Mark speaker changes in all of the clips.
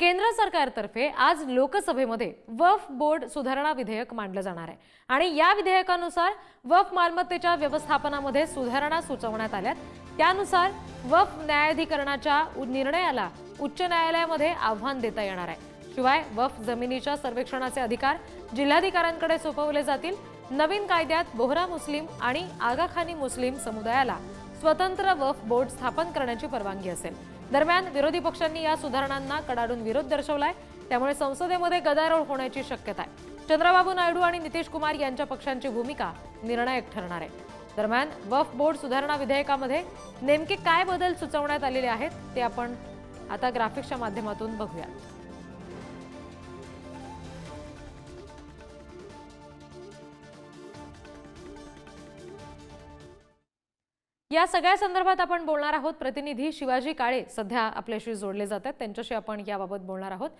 Speaker 1: केंद्र सरकारतर्फे आज लोकसभेमध्ये वफ बोर्ड सुधारणा विधेयक मांडलं जाणार आहे. आणि या विधेयकानुसार वफ मालमत्तेच्या व्यवस्थापनामध्ये सुधारणा सुचवण्यात आल्यात. त्यानुसार वफ न्यायाधिकरणाच्या निर्णयाला उच्च न्यायालयामध्ये आव्हान देता येणार आहे. शिवाय वफ जमिनीच्या सर्वेक्षणाचे अधिकार जिल्हाधिकाऱ्यांकडे सोपवले जातील. नवीन कायद्यात बोहरा मुस्लिम आणि आगाखानी मुस्लिम समुदायाला स्वतंत्र वफ बोर्ड स्थापन करण्याची परवानगी असेल. दरम्यान विरोधी पक्षांनी या सुधारणांना कडाडून विरोध दर्शवलाय. त्यामुळे संसदेमध्ये गदारोळ होण्याची शक्यता आहे. चंद्रबाबू नायडू आणि नितीश कुमार यांच्या पक्षांची भूमिका निर्णायक ठरणार आहे. दरम्यान वफ बोर्ड सुधारणा विधेयकामध्ये नेमके काय बदल सुचवण्यात आलेले आहेत ते आपण आता ग्राफिक्सच्या माध्यमातून बघूया. या सगळ्या संदर्भात आपण बोलणार आहोत. प्रतिनिधी शिवाजी काळे सध्या आपल्याशी जोडले जातात त्यांच्याशी आपण याबाबत बोलणार आहोत.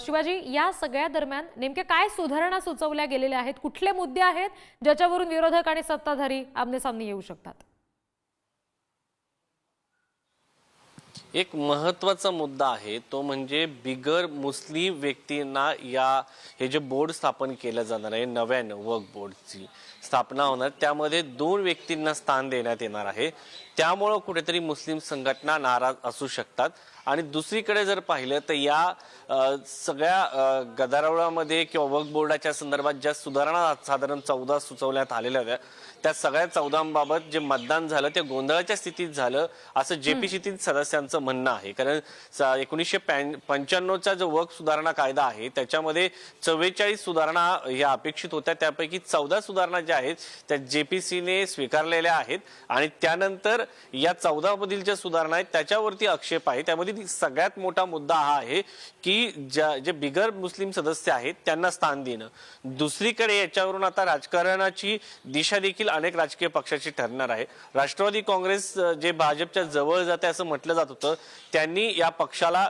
Speaker 1: शिवाजी या सगळ्या दरम्यान नेमक्या काय सुधारणा सुचवल्या गेलेल्या आहेत? कुठले मुद्दे आहेत ज्याच्यावरून विरोधक आणि सत्ताधारी आमनेसामने येऊ शकतात?
Speaker 2: एक महत्त्वाचा मुद्दा आहे. तो म्हणजे बिगर मुस्लिम व्यक्तींना या हे जे बोर्ड स्थापन केलं जाणार आहे नव्यानं वर्क बोर्डची. स्थापना होणार. त्यामध्ये दोन व्यक्तींना स्थान देण्यात येणार आहे. त्यामुळं कुठेतरी मुस्लिम संघटना नाराज असू शकतात. आणि दुसरीकडे जर पाहिलं तर या सगळ्या गदारोळामध्ये किंवा वक्फ बोर्डाच्या संदर्भात ज्या सुधारणा साधारण चौदा सुचवण्यात आलेल्या होत्या त्या सगळ्या चौदांबाबत जे मतदान झालं ते गोंधळाच्या स्थितीत झालं असं जेपीसीतील सदस्यांचं म्हणणं आहे. कारण एकोणीसशे पंच्याण्णवचा जो वर्क सुधारणा कायदा आहे त्याच्यामध्ये चव्वेचाळीस सुधारणा ह्या अपेक्षित होत्या. त्यापैकी चौदा सुधारणा ज्या आहेत त्या जेपीसीने स्वीकारलेल्या आहेत आणि त्यानंतर या चौदा मधील ज्या सुधारणा आहेत त्याच्यावरती आक्षेप आहे. त्यामध्ये सगळ्यात मोठा मुद्दा हा आहे की ज्या जे बिगर मुस्लिम सदस्य आहेत त्यांना स्थान देणं. दुसरीकडे याच्यावरून आता राजकारणाची दिशा देखील अनेक राजकीय पक्षाची ठरणार आहे. राष्ट्रवादी काँग्रेस जे भाजपच्या जवळ जाते असं म्हटलं जात होतं त्यांनी या पक्षाला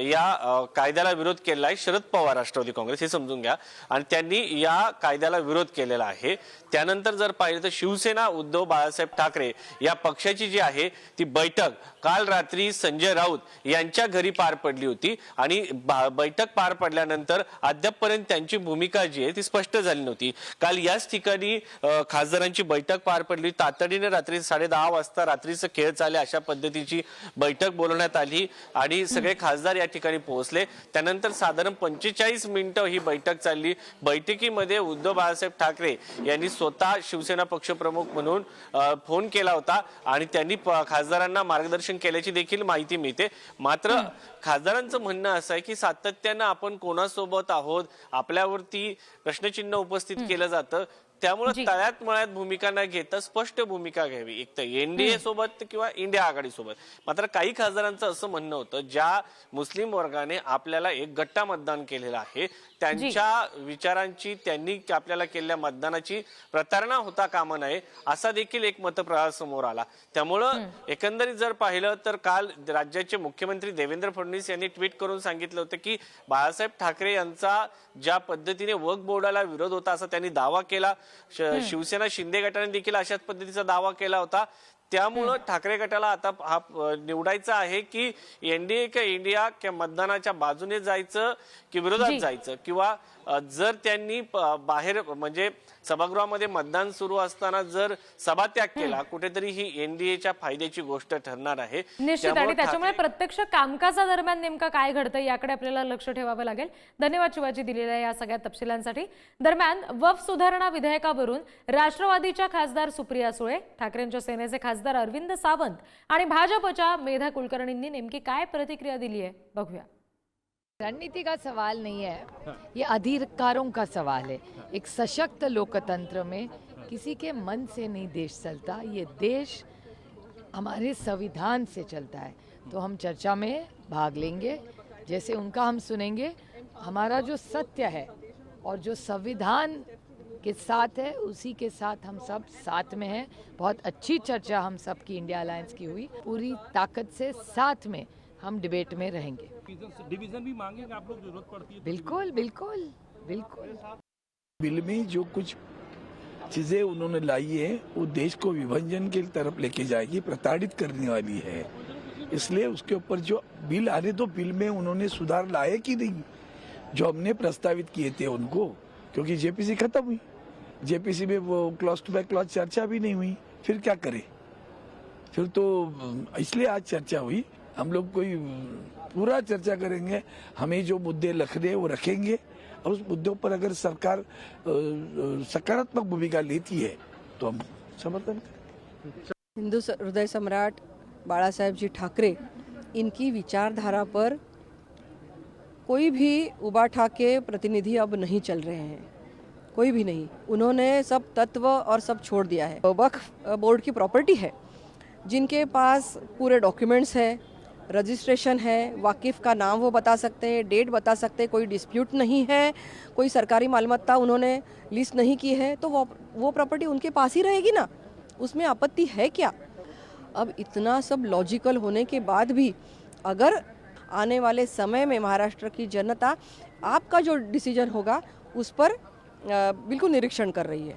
Speaker 2: या कायद्याला विरोध केलेला आहे. शरद पवार राष्ट्रवादी काँग्रेस हे समजून घ्या. आणि त्यांनी या कायद्याला विरोध केलेला आहे. त्यानंतर जर पाहिलं तर शिवसेना उद्धव बाळासाहेब ठाकरे या पक्षाची जी आहे ती बैठक काल रात्री संजय राऊत यांच्या घरी पार पडली होती आणि बैठक पार पडल्यानंतर अद्यापपर्यंत त्यांची भूमिका जी आहे ती स्पष्ट झाली नव्हती. काल याच ठिकाणी खासदारांची बैठक पार पडली. तातडीने रात्री साडे दहा वाजता रात्रीचं खेळ चाले अशा पद्धतीची बैठक बोलवण्यात आली आणि सगळे खासदार या ठिकाणी पोहोचले. त्यानंतर साधारण पंचेचाळीस मिनिटं ही बैठक चालली. बैठकीमध्ये उद्धव बाळासाहेब ठाकरे यांनी स्वतः शिवसेना पक्षप्रमुख म्हणून फोन केला होता आणि त्यांनी खासदारांना मार्गदर्शन केल्याची देखील माहिती मिळते. मात्र खासदारांचं म्हणणं असं आहे की सातत्यानं आपण कोणासोबत आहोत आपल्यावरती प्रश्नचिन्ह उपस्थित केलं जातं. त्यामुळे. तळ्यात मळ्यात भूमिका न घेता स्पष्ट भूमिका घ्यावी. एक तर एनडीए सोबत किंवा इंडिया आघाडी सोबत मात्र काही खासदारांचं असं म्हणणं होतं ज्या मुस्लिम वर्गाने आपल्याला एक गट्टा मतदान केलेलं आहे त्यांच्या विचारांची त्यांनी आपल्याला केलेल्या मतदानाची प्रतारणा होता कामा नये असा देखील एक मतप्रवाह समोर आला. त्यामुळं एकंदरीत जर पाहिलं तर काल राज्याचे मुख्यमंत्री देवेंद्र फडणवीस यांनी ट्विट करून सांगितलं होतं की बाळासाहेब ठाकरे यांचा ज्या पद्धतीने वर्क बोर्डाला विरोध होता असा त्यांनी दावा केला. शिवसेना शिंदे गटाने देखील अशाच पद्धतीचा दावा केला होता. त्यामुळं ठाकरे गटाला आता हा निवडायचा आहे की एनडीए का इंडिया किंवा मतदानाच्या बाजूने जायचं की विरोधात. जायचं? किंवा जर त्यांनी बाहेर म्हणजे सभागृहामध्ये मतदान सुरू असताना जर सभात्याग केला कुठेतरी ही एनडीएच्या फायद्याची गोष्ट ठरणार आहे.
Speaker 1: निश्चित. आणि त्याच्यामुळे प्रत्यक्ष कामकाजादरम्यान नेमका काय घडतं याकडे आपल्याला लक्ष ठेवावं लागेल. धन्यवाद शिवाजी दिलेल्या या सगळ्या तपशिलांसाठी. दरम्यान वफ सुधारणा विधेयकावरून राष्ट्रवादीच्या खासदार सुप्रिया सुळे ठाकरेंच्या सेनेचे खासदार खासदार अरविंद सावंत आणि भाजपच्या मेधा कुलकर्णींनी नेमकी काय प्रतिक्रिया दिली आहे बघूया.
Speaker 3: रणनीति का सवाल नहीं है ये अधिकारों का सवाल है. एक सशक्त लोकतंत्र में किसी के मन से नहीं देश चलता. ये देश हमारे संविधान से चलता है. तो हम चर्चा में भाग लेंगे. जैसे उनका हम सुनेंगे हमारा जो सत्य है और जो संविधान के साथ है उसी के साथ हम सब साथ में हैं। बहुत अच्छी चर्चा हम सब की इंडिया अलायंस की हुई। पूरी ताकत से साथ में हम डिबेट में रहेंगे।
Speaker 4: डिवीज़न भी मांगेंगे आप लोग ज़रूरत पड़ती है तो
Speaker 3: बिल्कुल बिल्कुल बिल्कुल।
Speaker 5: बिल में जो कुछ चीज़ें उन्होंने लाई है वो देश को विभाजन की तरफ़ लेके जाएगी प्रताड़ित करने वाली है। इसलिए उसके ऊपर जो बिल आ आने तो बिल में उन्होंने सुधार लाए कि नहीं जो हमने प्रस्तावित किए थे उनको क्योंकि जेपीसी खत्म हुई। जेपीसी में वो क्लॉज टू बैक क्लॉज चर्चा भी नहीं हुई, फिर क्या करे? फिर तो इसलिए आज चर्चा हुई, हम लोग कोई पूरा चर्चा करेंगे, हमें जो मुद्दे रखने वो रखेंगे, और उस मुद्दों पर अगर सरकार सकारात्मक भूमिका लेती है तो हम समर्थन करेंगे।
Speaker 6: हिंदू हृदय सम्राट बाळासाहेब जी ठाकरे, इनकी विचारधारा पर कोई भी उबा ठाके प्रतिनिधि अब नहीं चल रहे हैं। कोई भी नहीं। उन्होंने सब तत्व और सब छोड़ दिया है। वक्फ बोर्ड की प्रॉपर्टी है, जिनके पास पूरे डॉक्यूमेंट्स है, रजिस्ट्रेशन है, वाकिफ़ का नाम वो बता सकते हैं, डेट बता सकते हैं, कोई डिस्प्यूट नहीं है, कोई सरकारी मालमत्ता उन्होंने लिस्ट नहीं की है तो वो वो प्रॉपर्टी उनके पास ही रहेगी ना? उसमें आपत्ति है क्या? अब इतना सब लॉजिकल होने के बाद भी अगर आने वाले समय में महाराष्ट्र की जनता आपका जो डिसीज़न होगा, उस पर बिल्कुल निरीक्षण कर रही है।